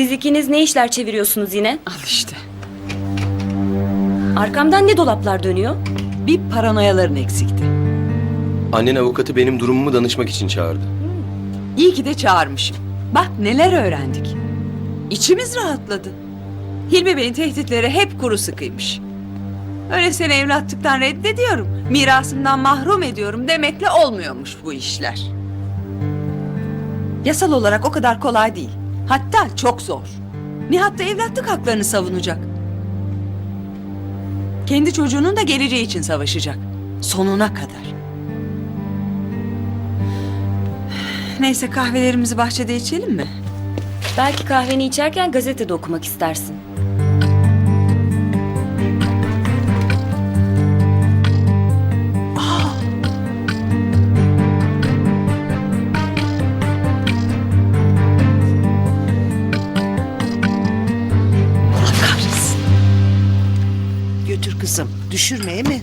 Siz ikiniz ne işler çeviriyorsunuz yine? Al işte. Arkamdan ne dolaplar dönüyor? Bir paranoyaların eksikti. Annen avukatı benim durumumu danışmak için çağırdı. İyi ki de çağırmışım. Bak neler öğrendik. İçimiz rahatladı. Hilmi Bey'in tehditleri hep kuru sıkıymış. Öyle seni evlatlıktan reddediyorum, mirasımdan mahrum ediyorum demekle olmuyormuş bu işler. Yasal olarak o kadar kolay değil. Hatta çok zor. Nihat da evlatlık haklarını savunacak. Kendi çocuğunun da geleceği için savaşacak. Sonuna kadar. Neyse kahvelerimizi bahçede içelim mi? Belki kahveni içerken gazetede okumak istersin. Kızım. Düşürmeye mi?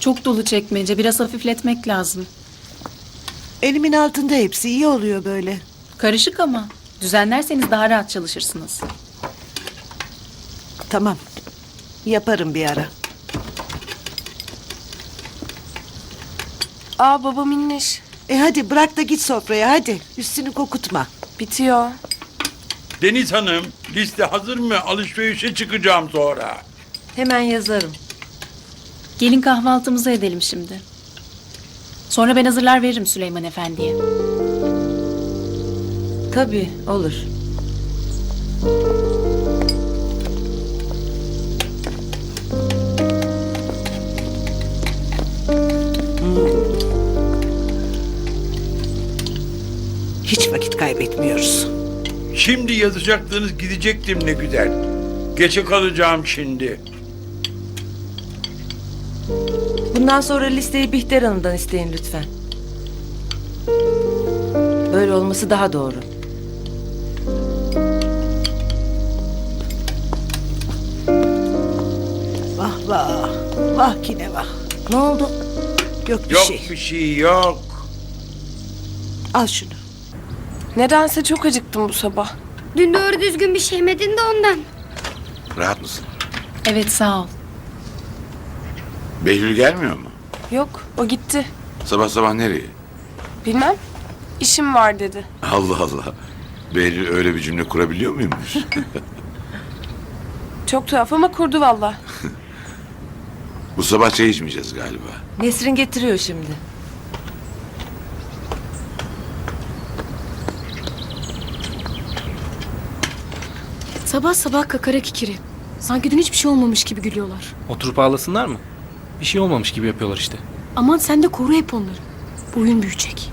Çok dolu çekmece. Biraz hafifletmek lazım. Elimin altında hepsi iyi oluyor böyle. Karışık ama. Düzenlerseniz daha rahat çalışırsınız. Tamam. Yaparım bir ara. Aa babam inmiş. E hadi bırak da git sofraya hadi. Üstünü kokutma. Bitiyor. Deniz Hanım, liste hazır mı? Alışverişe çıkacağım sonra. Hemen yazarım. Gelin kahvaltımızı edelim şimdi. Sonra ben hazırlar veririm Süleyman Efendi'ye. Tabii olur. Hiç vakit kaybetmiyoruz. Şimdi yazacaktınız gidecektim ne güzel. Geçe kalacağım şimdi. Bundan sonra listeyi Bihter Hanım'dan isteyin lütfen. Böyle olması daha doğru. Vah vah. Vah kine vah. Ne oldu? Yok bir Yok şey. bir şey yok. Al şunu. Nedense çok acıktım bu sabah. Dün doğru düzgün bir şey yemedin de ondan. Rahat mısın? Evet sağ ol. Behlül gelmiyor mu? Yok, o gitti. Sabah sabah nereye? Bilmem. İşim var dedi. Allah Allah. Behlül öyle bir cümle kurabiliyor muymuş? Çok tuhaf ama kurdu valla. Bu sabah çay içmeyeceğiz galiba. Nesrin getiriyor şimdi. Sabah sabah kakara kikiri. Sanki dün hiçbir şey olmamış gibi gülüyorlar. Oturup ağlasınlar mı? Bir şey olmamış gibi yapıyorlar işte. Aman sen de koru hep onları. Bu oyun büyüyecek.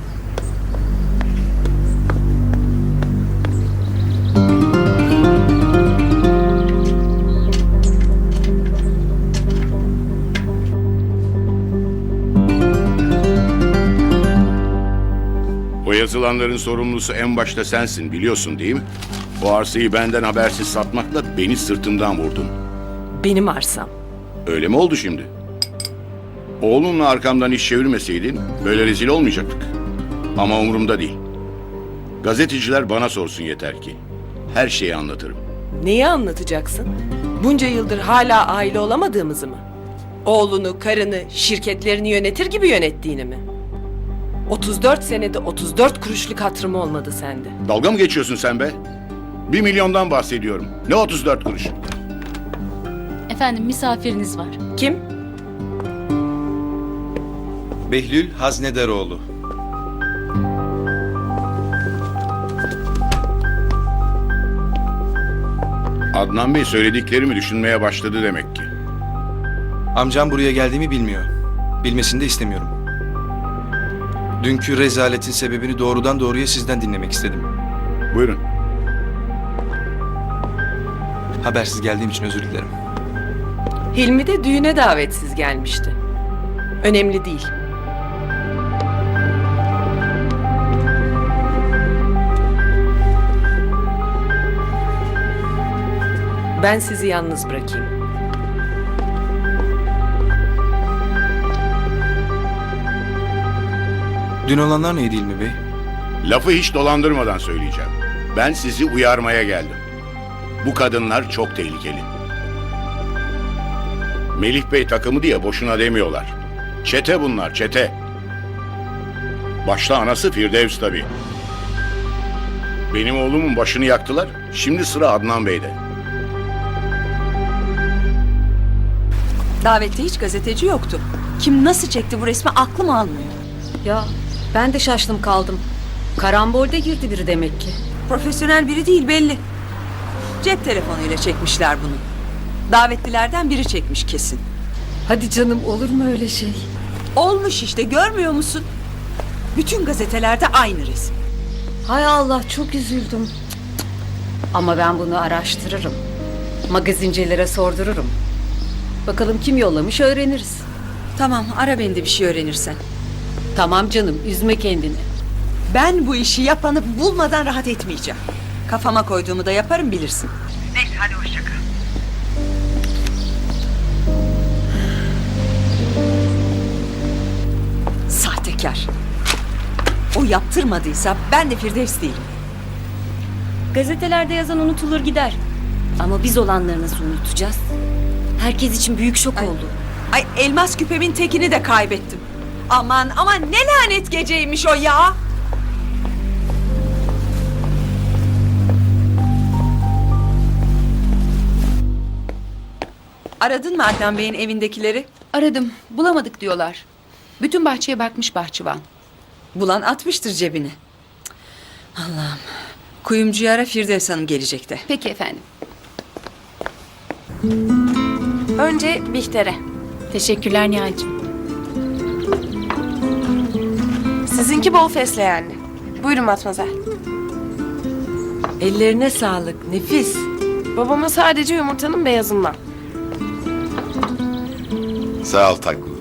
O yazılanların sorumlusu en başta sensin biliyorsun değil mi? O arsayı benden habersiz satmakla beni sırtımdan vurdun. Benim arsam. Öyle mi oldu şimdi? Oğlunla arkamdan iş çevirmeseydin böyle rezil olmayacaktık. Ama umurumda değil. Gazeteciler bana sorsun yeter ki. Her şeyi anlatırım. Neyi anlatacaksın? Bunca yıldır hala aile olamadığımızı mı? Oğlunu, karını, şirketlerini yönetir gibi yönettiğini mi? 34 senede 34 kuruşluk hatırım olmadı sende. Dalga mı geçiyorsun sen be? Bir milyondan bahsediyorum. Ne 34 kuruş? Efendim misafiriniz var. Kim? Behlül Haznedaroğlu. Adnan Bey söylediklerimi düşünmeye başladı demek ki. Amcam buraya geldiğimi bilmiyor. Bilmesini de istemiyorum. Dünkü rezaletin sebebini doğrudan doğruya sizden dinlemek istedim. Buyurun. Habersiz geldiğim için özür dilerim. Hilmi de düğüne davetsiz gelmişti. Önemli değil. Ben sizi yalnız bırakayım. Dün olanlar neydi İlmi Bey? Lafı hiç dolandırmadan söyleyeceğim. Ben sizi uyarmaya geldim. Bu kadınlar çok tehlikeli. Melih Bey takımı diye boşuna demiyorlar. Çete bunlar, çete. Başta anası Firdevs tabii. Benim oğlumun başını yaktılar. Şimdi sıra Adnan Bey'de. Davette hiç gazeteci yoktu. Kim nasıl çekti bu resmi aklım almıyor. Ya ben de şaştım kaldım. Karambolde girdi biri demek ki. Profesyonel biri değil belli. Cep telefonuyla çekmişler bunu. Davetlilerden biri çekmiş kesin. Hadi canım olur mu öyle şey? Olmuş işte görmüyor musun? Bütün gazetelerde aynı resim. Hay Allah çok üzüldüm. Ama ben bunu araştırırım. Magazincilere sordururum. Bakalım kim yollamış öğreniriz. Tamam ara beni de bir şey öğrenirsen. Tamam canım üzme kendini. Ben bu işi yapanı bulmadan rahat etmeyeceğim. Kafama koyduğumu da yaparım bilirsin. Neyse hadi hoşça kal. Sahtekar. O yaptırmadıysa ben de Firdevs değilim. Gazetelerde yazan unutulur gider. Ama biz olanları nasıl unutacağız? Herkes için büyük şok oldu. Ay elmas küpemin tekini de kaybettim. Aman aman ne lanet geceymiş o ya. Aradın mı Adnan Bey'in evindekileri? Aradım. Bulamadık diyorlar. Bütün bahçeye bakmış bahçıvan. Bulan atmıştır cebine. Cık, Allah'ım. Kuyumcuya ara Firdevs Hanım gelecekti. Peki efendim. Önce Bihter'e. Teşekkürler Nihal'cim. Sizinki bol fesleğenli. Buyurun Matmazel. Ellerine sağlık. Nefis. Babama sadece yumurtanın beyazından. Sağ ol Taklı.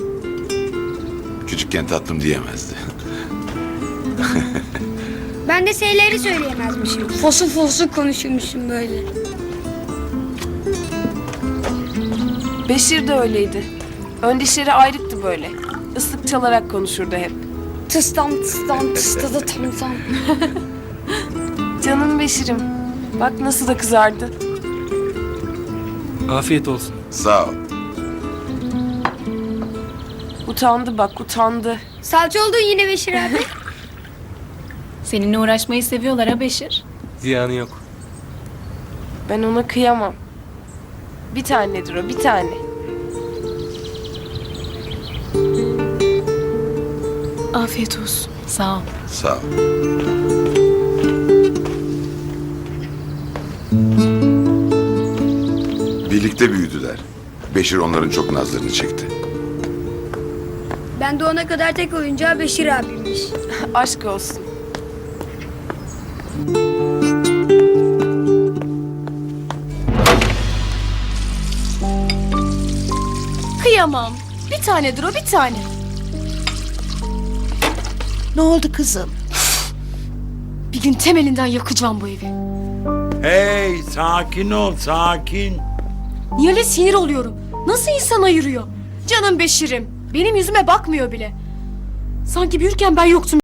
Küçükken tatlım diyemezdi. Ben de şeyleri söyleyemezmişim. Fosul fosul konuşuyormuşum böyle. Beşir de öyleydi. Ön dişleri ayrıktı böyle. Islık çalarak konuşurdu hep. Tıstan tıstan tıstadı tam tam. Canım Beşir'im. Bak nasıl da kızardı. Afiyet olsun. Sağ ol. Utandı bak utandı. Salça oldun yine Beşir abi. Seninle uğraşmayı seviyorlar ha Beşir. Ziyanı yok. Ben ona kıyamam. Bir tanedir o bir tane. Afiyet olsun. Sağ ol. Sağ ol. Birlikte büyüdüler. Beşir onların çok nazlarını çekti. Ben de ona kadar tek oyuncağı Beşir abiymiş. Aşk olsun. Kıyamam. Bir tanedir o bir tane. Ne oldu kızım? Bir gün temelinden yakacağım bu evi. Hey sakin ol sakin. Nihal'e sinir oluyorum. Nasıl insan ayırıyor? Canım Beşir'im. Benim yüzüme bakmıyor bile. Sanki büyürken ben yoktum